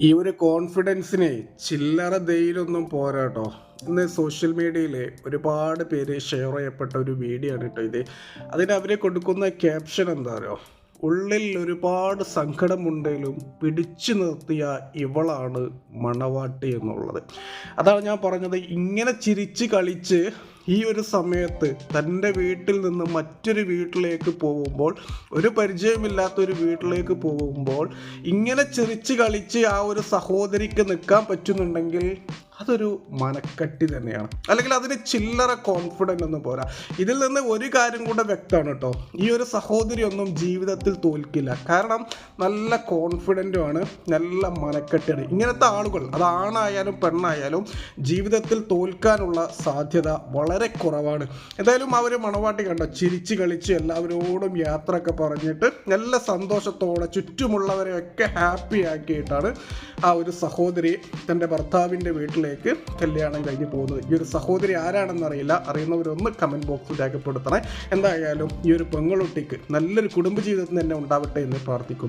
ഈ ഒരു കോൺഫിഡൻസിനെ ചില്ലറ ദയിലൊന്നും പോരാട്ടോ ഇന്ന് സോഷ്യൽ മീഡിയയിൽ ഒരുപാട് പേര് ഷെയർ ചെയ്യപ്പെട്ട ഒരു വീഡിയോ ആണ് കേട്ടോ ഇത്. അതിന് അവർ കൊടുക്കുന്ന ക്യാപ്ഷൻ എന്താ പറയുക ഉള്ളിൽ ഒരുപാട് സങ്കടമുണ്ടെങ്കിലും പിടിച്ചു നിർത്തിയ ഇവളാണ് മണവാട്ടി എന്നുള്ളത്. അതാണ് ഞാൻ പറഞ്ഞത്. ഇങ്ങനെ ചിരിച്ച് കളിച്ച് ഈ ഒരു സമയത്ത് തന്റെ വീട്ടിൽ നിന്ന് മറ്റൊരു വീട്ടിലേക്ക് പോകുമ്പോൾ ഒരു പരിചയമില്ലാത്ത ഒരു വീട്ടിലേക്ക് പോകുമ്പോൾ ഇങ്ങനെ ചിരിച്ച് കളിച്ച് ആ ഒരു സഹോദരിക്ക് നിൽക്കാൻ പറ്റുന്നുണ്ടെങ്കിൽ അതൊരു മനക്കട്ടി തന്നെയാണ്. അല്ലെങ്കിൽ അതിന് ചില്ലറ കോൺഫിഡന്റ് ഒന്നും പോരാ. ഇതിൽ നിന്ന് ഒരു കാര്യം കൂടെ വ്യക്തമാണ് കേട്ടോ. ഈ ഒരു സഹോദരി ഒന്നും ജീവിതത്തിൽ തോൽക്കില്ല. കാരണം നല്ല കോൺഫിഡന്റുമാണ് നല്ല മനക്കെട്ടിയാണ് ഇങ്ങനത്തെ ആളുകൾ അത് ആണായാലും പെണ്ണായാലും ജീവിതത്തിൽ തോൽക്കാനുള്ള സാധ്യത വളരെ കുറവാണ്. എന്തായാലും അവർ മണവാട്ടി കണ്ടോ? ചിരിച്ച് കളിച്ച് എല്ലാവരോടും യാത്രയൊക്കെ പറഞ്ഞിട്ട് നല്ല സന്തോഷത്തോടെ ചുറ്റുമുള്ളവരെയൊക്കെ ഹാപ്പി ആക്കിയിട്ടാണ് ആ ഒരു സഹോദരി തന്റെ ഭർത്താവിന്റെ വീട്ടിലേക്ക് കല്യാണം കഴിഞ്ഞ് പോകുന്നത്. ഈ ഒരു സഹോദരി ആരാണെന്ന് അറിയില്ല. അറിയുന്നവരൊന്ന് കമന്റ് ബോക്സിൽ രേഖപ്പെടുത്തണേ. എന്തായാലും ഈ ഒരു പെങ്ങളുട്ടിക്ക് നല്ലൊരു കുടുംബജീവിതത്തിന് തന്നെ ഉണ്ടാവട്ടെ എന്ന് പ്രാർത്ഥിക്കുന്നു.